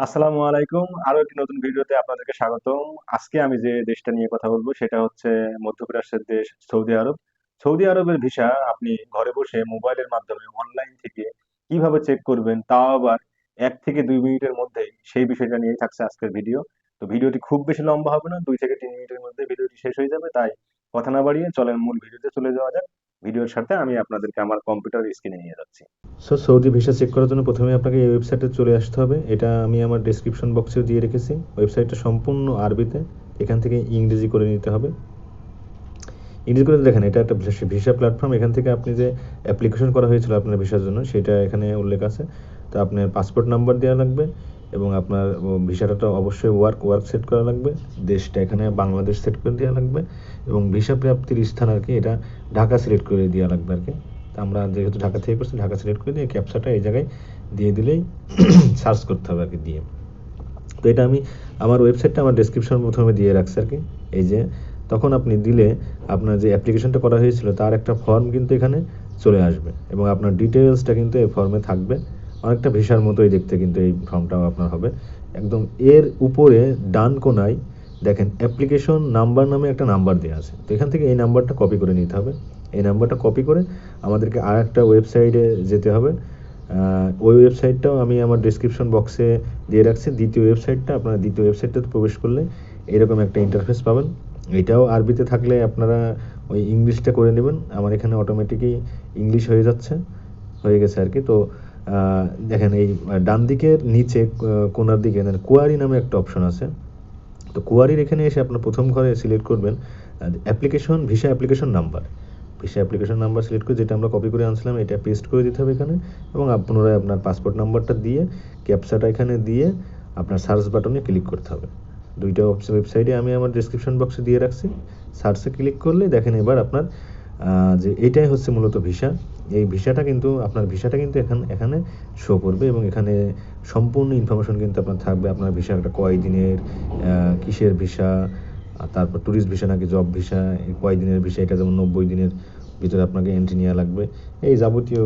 আসসালামু আলাইকুম। আরও একটি নতুন ভিডিওতে আপনাদেরকে স্বাগতম। আজকে আমি যে দেশটা নিয়ে কথা বলব সেটা হচ্ছে মধ্যপ্রাচ্যের দেশ সৌদি আরব। সৌদি আরবের ভিসা আপনি ঘরে বসে মোবাইলের মাধ্যমে অনলাইন থেকে কীভাবে চেক করবেন তাও আবার এক থেকে দুই মিনিটের মধ্যেই সেই বিষয়টা নিয়ে থাকছে আজকের ভিডিও। তো ভিডিওটি খুব বেশি লম্বা হবে না, দুই থেকে তিন মিনিটের মধ্যে ভিডিওটি শেষ হয়ে যাবে। তাই কথা না বাড়িয়ে চলেন মূল ভিডিওতে চলে যাওয়া যাক। ভিডিওর সাথে আমি আপনাদেরকে আমার কম্পিউটার স্ক্রিনে নিয়ে যাচ্ছি। সো সৌদি ভিসা চেক করার জন্য প্রথমে আপনাকে এই ওয়েবসাইটে চলে আসতে হবে। এটা আমি আমার ডেসক্রিপশন বক্সেও দিয়ে রেখেছি। ওয়েবসাইটটা সম্পূর্ণ আরবিতে। এখান থেকে ইংরেজি করে নিতে হবে। ইংরেজি করে দেখেন, এটা একটা ভিসা প্ল্যাটফর্ম এখান থেকে আপনি যে অ্যাপ্লিকেশন করা হয়েছিল আপনার ভিসার জন্য, সেটা এখানে উল্লেখ আছে। তো আপনার পাসপোর্ট নাম্বার দেওয়া লাগবে। এবং আপনার ভিসাটা তো অবশ্যই ওয়ার্ক ওয়ার্ক সেট করা লাগবে। দেশটা এখানে বাংলাদেশ সেট করে দেওয়া লাগবে এবং ভিসা প্রাপ্তির স্থান আর কি এটা ঢাকা সিলেক্ট করে দেওয়া লাগবে আর কি। তা আমরা যেহেতু ঢাকা থেকে করছি, ঢাকা সিলেক্ট করে দিয়ে ক্যাপচাটা এই জায়গায় দিয়ে দিলেই সার্চ করতে হবে আর কি দিয়ে। তো এটা আমি, আমার ওয়েবসাইটটা আমার ডেসক্রিপশন প্রথমে দিয়ে রাখছি আর কি। এই যে, তখন আপনি দিলে আপনার যে অ্যাপ্লিকেশনটা করা হয়েছিল, তার একটা ফর্ম কিন্তু এখানে চলে আসবে এবং আপনার ডিটেলসটা কিন্তু এই ফর্মে থাকবে। অনেকটা ভিসার মতোই দেখতে কিন্তু এই ফর্মটাও আপনার হবে। একদম এর উপরে ডান কোনায় দেখেন অ্যাপ্লিকেশন নাম্বার নামে একটা নাম্বার দেওয়া আছে। তো এখান থেকে এই নাম্বারটা কপি করে নিতে হবে। এই নাম্বারটা কপি করে আমাদেরকে আর একটা ওয়েবসাইটে যেতে হবে। ওই ওয়েবসাইটটাও আমি আমার ডিসক্রিপশন বক্সে দিয়ে রাখছি। দ্বিতীয় ওয়েবসাইটটা আপনারা দ্বিতীয় ওয়েবসাইটটাতে প্রবেশ করলে এরকম একটা ইন্টারফেস পাবেন। এটাও আরবিতে থাকলে আপনারা ওই ইংলিশটা করে নেবেন। আমার এখানে অটোমেটিকই ইংলিশ হয়ে যাচ্ছে, হয়ে গেছে আর কি। তো দেখেন এই ডান দিকের নিচে কোনার দিকে কোয়ারি নামে একটা অপশন আছে। তো কোয়ারির এখানে এসে আপনার প্রথম ঘরে সিলেক্ট করবেন application visa application number visa application number select করে যেটা আমরা কপি করে আনছিলাম, এটা পেস্ট করে দিতে হবে এখানে এবং পুনরায় আপনার পাসপোর্ট নাম্বারটা দিয়ে ক্যাপচাটা এখানে দিয়ে আপনার সার্চ বাটনে ক্লিক করতে হবে। দুইটা ওয়েবসাইটে আমি আমার ডিসক্রিপশন বক্সে দিয়ে রাখছি। সার্চে ক্লিক করলে দেখেন এবার আপনার যে এটাই হচ্ছে মূলত ভিসা এই ভিসাটা কিন্তু, আপনার ভিসাটা কিন্তু এখানে এখানে শো করবে এবং এখানে সম্পূর্ণ ইনফরমেশন কিন্তু আপনার থাকবে। আপনার ভিসাটা কয় দিনের কিসের ভিসা তারপর ট্যুরিস্ট ভিসা নাকি জব ভিসা কয় দিনের ভিসা, এটা যেমন নব্বই দিনের ভিতরে আপনাকে এন্ট্রি নেওয়া লাগবে। এই যাবতীয়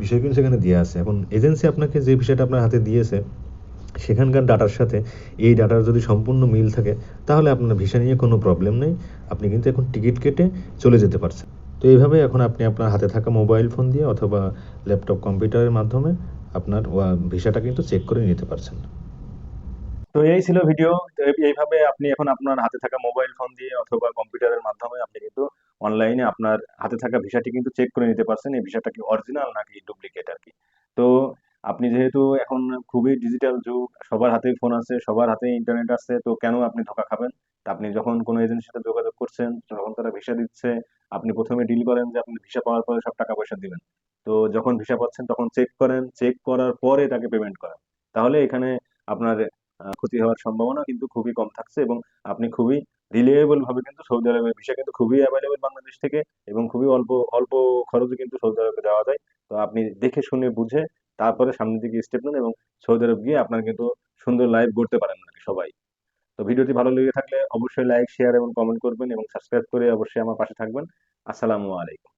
বিষয় কিন্তু সেখানে দেওয়া আছে। এখন এজেন্সি আপনাকে যে ভিসাটা আপনার হাতে দিয়েছে, সেখানকার ডাটার সাথে এই ডাটার যদি সম্পূর্ণ মিল থাকে, তাহলে আপনার ভিসা নিয়ে কোনো প্রবলেম নেই। আপনি কিন্তু এখন টিকিট কেটে চলে যেতে পারছেন। তো এইভাবে এখন আপনি আপনার হাতে থাকা মোবাইল ফোন দিয়ে অথবা ল্যাপটপ কম্পিউটারের মাধ্যমে আপনার ভিসাটা কিন্তু চেক করে নিতে পারছেন। তো এই ছিল ভিডিও এইভাবে আপনি এখন আপনার হাতে থাকা মোবাইল ফোন দিয়ে অথবা কম্পিউটারের মাধ্যমে আপনি কিন্তু অনলাইনে আপনার হাতে থাকা ভিসাটি কিন্তু চেক করে নিতে পারছেন। এই ভিসাটা কি অরিজিনাল নাকি ডুপ্লিকেট আর কি? তো আপনি যেহেতু এখন খুবই ডিজিটাল যুগ, সবার হাতেই ফোন আছে, সবার হাতে ইন্টারনেট আছে, তো কেন আপনি ধোকা খাবেন? আপনি যখন কোনো এজেন্সির সাথে যোগাযোগ করছেন তখন তারা ভিসা দিচ্ছে আপনি প্রথমে ডিল করেন যে আপনি ভিসা পাওয়ার পরে সব টাকা পয়সা দিবেন। তো যখন ভিসা পাচ্ছেন তখন চেক করেন চেক করার পরে তাকে পেমেন্ট করেন। তাহলে এখানে আপনার ক্ষতি হওয়ার সম্ভাবনা কিন্তু খুবই কম থাকছে এবং আপনি খুবই রিলিয়েবল ভাবে কিন্তু সৌদি আরবের ভিসা কিন্তু খুবই অ্যাভেলেবল বাংলাদেশ থেকে এবং খুবই অল্প অল্প খরচে কিন্তু সৌদি আরবে যাওয়া যায়। তো আপনি দেখে শুনে বুঝে তারপরে সামনের দিকে স্টেপ নেন এবং সৌদি আরব গিয়ে আপনার কিন্তু সুন্দর লাইফ গড়তে পারেন সবাই। ভিডিওটি ভালো লেগে থাকলে অবশ্যই লাইক শেয়ার এবং কমেন্ট করবেন এবং সাবস্ক্রাইব করে অবশ্যই আমার পাশে থাকবেন। আসসালামু আলাইকুম।